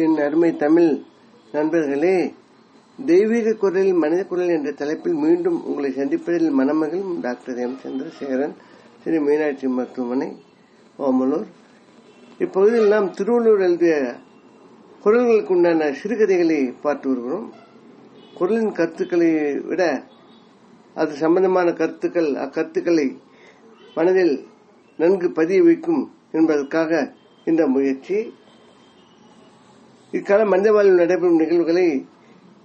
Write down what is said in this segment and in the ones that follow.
என் அருமை தமிழ் நண்பர்களே தெய்வீக குரல் மனித குரல் என்ற தலைப்பில் மீண்டும் உங்களை சந்திப்பதில் மணமகளும் டாக்டர் எம். சந்திரசேகரன் ஸ்ரீ மீனாட்சி மருத்துவமனை ஓமலூர். இப்பகுதியில் நாம் திருவள்ளூர் எழுதிய குரல்களுக்கு உண்டான சிறுகதைகளை பார்த்து வருகிறோம். குரலின் கருத்துக்களை விட அது சம்பந்தமான கருத்துக்கள் அக்கருத்துக்களை மனதில் நன்கு பதிய வைக்கும் என்பதற்காக இந்த முயற்சி. இக்கால மனித வாழ்வில் நடைபெறும் நிகழ்வுகளை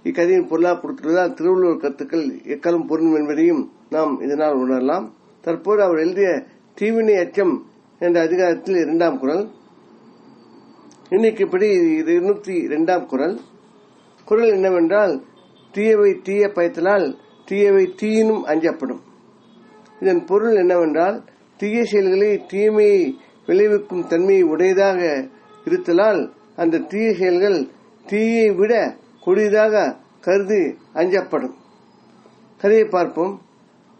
இக்கதையின் பொருளாக கொடுத்துள்ளதால் திருவள்ளுவர் கருத்துக்கள் எக்காலம் பொருந்தும் என்பதையும் நாம் இதனால் உணரலாம். தற்போது அவர் எழுதிய தீவினை அச்சம் என்ற அதிகாரத்தில் இரண்டாம் குரல். இன்னைக்கு இப்படி இருநூத்தி இரண்டாம் குரல். குரல் என்னவென்றால் தீயவை தீய பயத்தலால் தீயவை தீயினும் அஞ்சப்படும். இதன் பொருள் என்னவென்றால் தீய செயல்களை தீமையை விளைவிக்கும் தன்மையை உடையதாக இருத்தலால் அந்த தீய செயல்கள் தீயை விட கொடியதாக கருதி அஞ்சப்படும். கதையை பார்ப்போம்.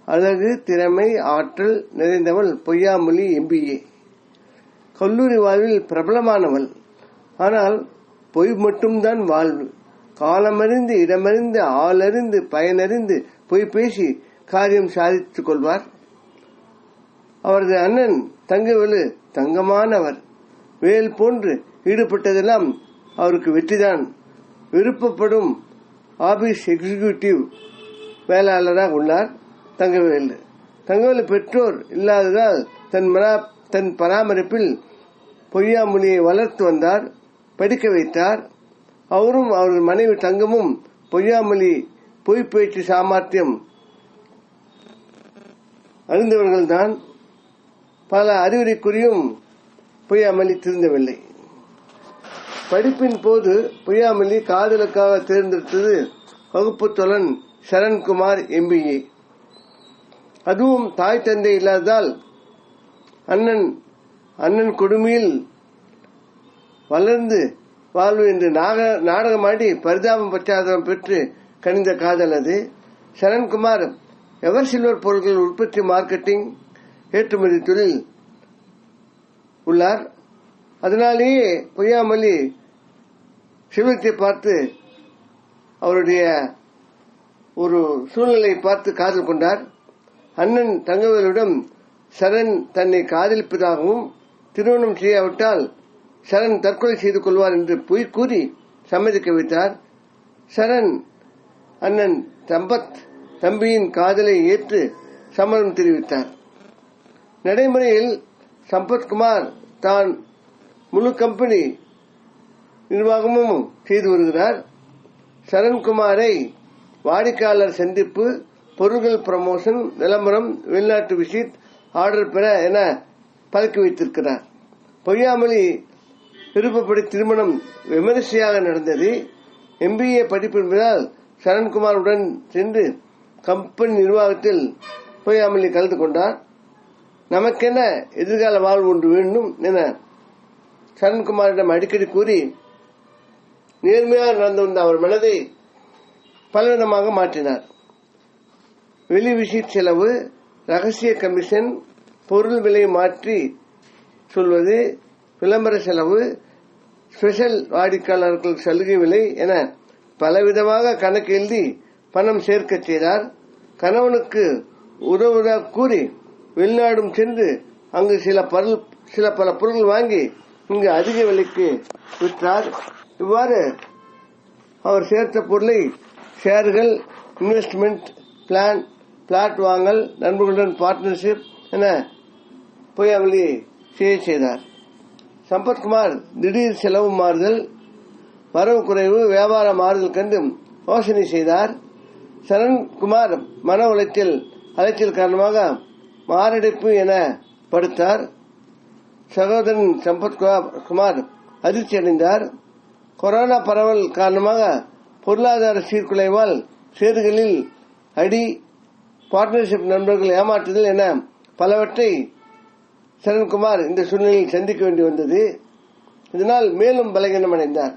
அழகு திறமை ஆற்றல் நிறைந்தவள் பொய்யாமொழி எம்பிஏ. கல்லூரி வாழ்வில் பிரபலமானவள். ஆனால் பொய் மட்டும்தான் வாழ்வு. காலமறிந்து இடமறிந்து ஆளறிந்து பயனறிந்து பொய் பேசி காரியம் சாதித்துக் கொள்வார். அவரது அண்ணன் தங்கவேலு தங்கமானவர். வேல் போன்று ஈடுபட்டதெல்லாம் அவருக்கு வெற்றிதான். விருப்பப்படும் ஆபீஸ் எக்ஸிகியூட்டிவ் வேளாளராக உள்ளார் தங்கவேலு. தங்கவேல் பெற்றோர் இல்லாததால் தன் மரா தன் பராமரிப்பில் பொய்யாமொழியை வளர்த்து வந்தார் படிக்க வைத்தார். அவரும் அவரது மனைவி தங்கமும் பொய்யாமொழி பொய்ப்பயிற்சி சாமர்த்தியம் அறிந்தவர்கள்தான். பல அறிவுரைக்குறியும் பொய்யாமொழி திருந்தவில்லை. படிப்பின் போது பொய்யாமல்லி காதலுக்காக தேர்ந்தெடுத்தது வகுப்பு தொலன் சரண்குமார் எம்பிஏ. அதுவும் தாய் தந்தை இல்லாததால் அண்ணன் அண்ணன் கொடுமையில் வளர்ந்து வாழ்வு என்று நாடகமாடி பரிதாபம் பச்சாதம் பெற்று கணிந்த காதல் அது. சரண்குமார் எவர் சில்வர் பொருட்கள் உற்பத்தி மார்க்கெட்டிங் ஏற்றுமதி தொழில் உள்ளார். அதனாலேயே பொய்யாமல்லி சிவத்தை பார்த்து அவருடைய ஒரு சூழ்நிலை பார்த்து காதல் கொண்டார். அண்ணன் தங்கவேலிடம் சரண் தன்னை காதலிப்பதாகவும் திருமணம் செய்யாவிட்டால் சரண் தற்கொலை செய்து கொள்வார் என்று பொய் கூறி சம்மதிக்க வைத்தார். சரண் அண்ணன் சம்பத் தம்பியின் காதலை ஏற்று சம்மதம் தெரிவித்தார். நடைமுறையில் சம்பத்குமார் தான் முழு கம்பெனி நிர்வாகமும் செய்து வருகிறார். சரண்குமாரை வாடிக்கையாளர் சந்திப்பு பொருட்கள் ப்ரமோஷன் விளம்பரம் வெளிநாட்டு விசிட் ஆர்டர் பெற என பழக்கி வைத்திருக்கிறார். பொய்யாமொழி விருப்பப்படி திருமணம் விமரிசையாக நடந்தது. எம்பிஏ படிப்பு என்பதால் சரண்குமாருடன் சென்று கம்பெனி நிர்வாகத்தில் பொய்யாமொழி கலந்து கொண்டார். நமக்கென எதிர்கால வாழ்வு ஒன்று வேண்டும் என சரண்குமாரிடம் அடிக்கடி கூறி நேர்மையாக நடந்து வந்த அவர் மனதை பலவிதமாக மாற்றினார். வெளி விசிட் செலவு ரகசிய கமிஷன் பொருள் விலை மாற்றி சொல்வது விளம்பர செலவு ஸ்பெஷல் வாடிக்கையாளர்கள் சலுகை விலை என பலவிதமாக கணக்கு எழுதி பணம் சேர்க்க செய்தார். கணவனுக்கு உதவுவதாக கூறி வெளிநாடும் சென்று அங்கு சில சில பல பொருள் வாங்கி இங்கு அதிக விலைக்கு விற்றார். இவ்வாறு அவர் சேர்த்த பொருளை ஷேர்கள் இன்வெஸ்ட்மெண்ட் பிளான் பிளாட் வாங்கல் நண்பர்களுடன் பார்ட்னர்ஷிப் என பொய்யாமொழி செய்ய செய்தார். சம்பத்குமார் திடீர் செலவு மாறுதல் வரவு குறைவு வியாபார மாறுதல் கண்டு யோசனை செய்தார். சரண்குமார் மன உளைச்சல் அலைச்சல் காரணமாக மாரடைப்பு என படுத்தார். சகோதரன் சம்பத்குமார் அதிர்ச்சி அடைந்தார் கொரோனா பரவல் காரணமாக பொருளாதார சீர்குலைவால் சேறுகளில் அடி பார்ட்னர்ஷிப் நண்பர்கள் ஏமாற்றுதல் என பலவற்றை சரண்குமார் இந்த சூழ்நிலையில் சந்திக்க வேண்டி வந்தது. இதனால் மேலும் பலகீனம் அடைந்தார்.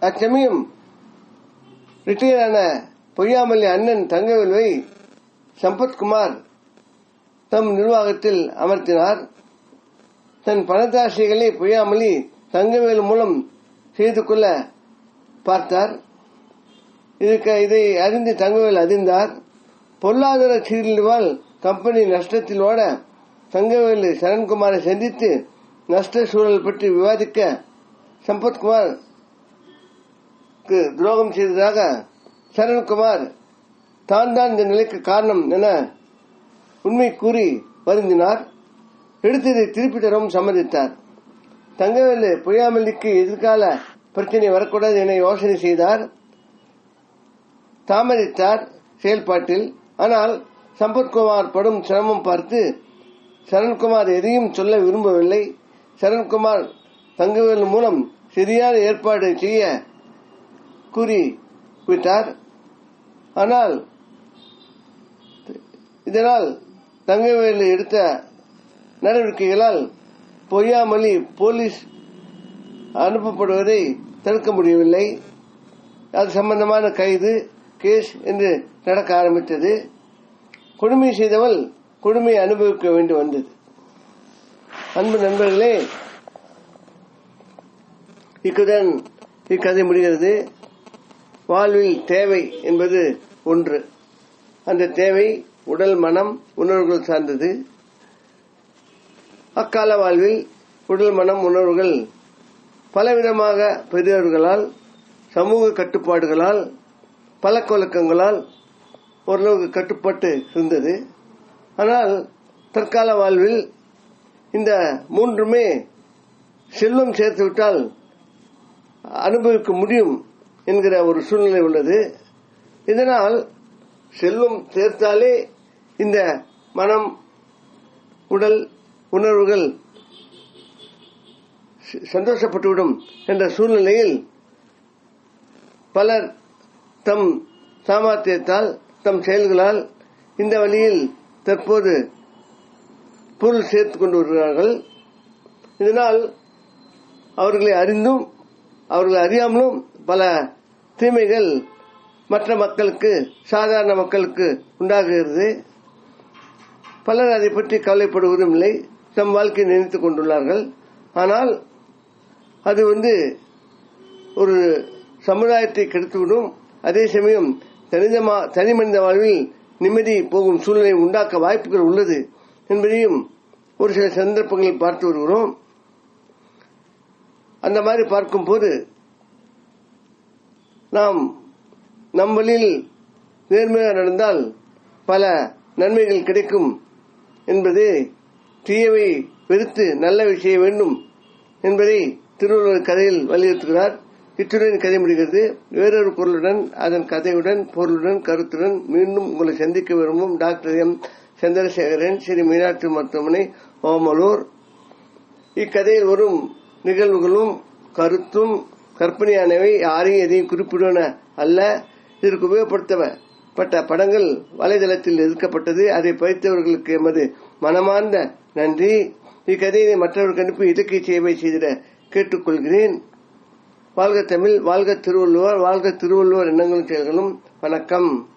அச்சமயம் ரிட்டையரான பொய்யாமல்லி அண்ணன் தங்கவேலுவை சம்பத்குமார் தம் நிர்வாகத்தில் அமர்த்தினார். தன் பணத்தாசைகளை பொய்யாமலி தங்கவேல் மூலம் செய்து கொள்ள பார்த்தார். இதுக்கு இதை அறிந்து தங்கவேல் அறிந்தார் பொருளாதார சீரழிவால் கம்பெனி நஷ்டத்தில் ஓட தங்கவேலு சரண்குமாரை சந்தித்து நஷ்ட சூழல் பற்றி விவாதிக்க சம்பத்குமார் துரோகம் செய்ததாக சரண்குமார் தான் தான் இந்த நிலைக்கு காரணம் என உண்மை கூறி வருந்தினார். எடுத்ததை திருப்பி தரவும் சம்மதித்தார். தங்கவேலு பொய்யாமல்லிக்கு எதிர்கால பிரச்சனை வரக்கூடாது என யோசனை செய்தார். தாமதித்தார் செயல்பாட்டில். ஆனால் சம்பத்குமார் படும் சிரமம் பார்த்து சரண்குமார் எதையும் சொல்ல விரும்பவில்லை. சரண்குமார் தங்கவேல் மூலம் சரியான ஏற்பாடு செய்ய கூறி விட்டார். ஆனால் இதனால் தங்கவேலு எடுத்த நடவடிக்கைகளால் பொய்யாமலி போலீஸ் அனுப்பப்படுவதை தடுக்க முடியவில்லை. அது சம்பந்தமான கைது கேஸ் என்று நடக்க ஆரம்பித்தது. கொடுமை செய்தவள் கொடுமையை அனுபவிக்க வேண்டி வந்தது. அன்பு நண்பர்களே இக்குடன் இக்கதை முடிகிறது. வாழ்வில் தேவை என்பது ஒன்று. அந்த தேவை உடல் மனம் உணர்வுகள் சார்ந்தது. அக்கால வாழ்வில் உடல் மனம் உணர்வுகள் பலவிதமாக பெரியவர்களால் சமூக கட்டுப்பாடுகளால் பழக்கவழக்கங்களால் ஓரளவுக்கு கட்டுப்பட்டு இருந்தது. ஆனால் தற்கால வாழ்வில் இந்த மூன்றுமே செல்வம் சேர்த்துவிட்டால் அனுபவிக்க முடியும் என்கிற ஒரு சூழ்நிலை உள்ளது. இதனால் செல்வம் சேர்த்தாலே இந்த மனம் உடல் உணர்வுகள் சந்தோஷப்பட்டுவிடும் என்ற சூழ்நிலையில் பலர் தம் சாமர்த்தியத்தால் தம் செயல்களால் இந்த வழியில் தற்போது பொருள் சேர்த்துக் கொண்டு வருகிறார்கள். இதனால் அவர்களை அறிந்தும் அவர்களை அறியாமலும் பல தீமைகள் மற்ற மக்களுக்கு சாதாரண மக்களுக்கு உண்டாகுகிறது பலர் அதை பற்றி கவலைப்படுவதும் இல்லை. தம் வாழ்க்கையை நினைத்துக் கொண்டுள்ளார்கள். ஆனால் அது வந்து ஒரு சமுதாயத்தை கெடுத்துவிடும். அதே சமயம் தனிதமா தனி மனித வாழ்வில் நிம்மதி போகும் சூழ்நிலை உண்டாக்க வாய்ப்புகள் உள்ளது என்பதையும் ஒரு சில சந்தர்ப்பங்களில் பார்த்து வருகிறோம். அந்த மாதிரி பார்க்கும் போது நாம் நம் வழியில் நேர்மையாக நடந்தால் பல நன்மைகள் கிடைக்கும் என்பது தீயவை வெறுத்து நல்ல விஷயம் வேண்டும் என்பதை திருவள்ளுவர் கதையில் வலியுறுத்துகிறார். இத்துடன் கதை முடிகிறது. வேறொரு பொருளுடன் அதன் கதையுடன் பொருளுடன் கருத்துடன் மீண்டும் உங்களை சந்திக்க விரும்பும் டாக்டர் எம். சந்திரசேகரன் ஸ்ரீ மீனாட்சி மருத்துவமனை ஓமலூர். இக்கதையில் வரும் நிகழ்வுகளும் கருத்தும் கற்பனையானவை யாரையும் எதையும் குறிப்பிடுவன அல்ல. இதற்கு உபயோகப்படுத்தப்பட்ட படங்கள் வலைதளத்தில் எதிர்க்கப்பட்டது அதை படித்தவர்களுக்கு எமது மனமார்ந்த நன்றி. இக்கதையை மற்றவர்கள் அனுப்பி இலக்கிய சேவை செய்திட கேட்டுக்கொள்கிறேன். வாழ்க தமிழ் வாழ்க திருவள்ளுவர் வாழ்க திருவள்ளுவர் எண்ணங்களும் செயல்களும். வணக்கம்.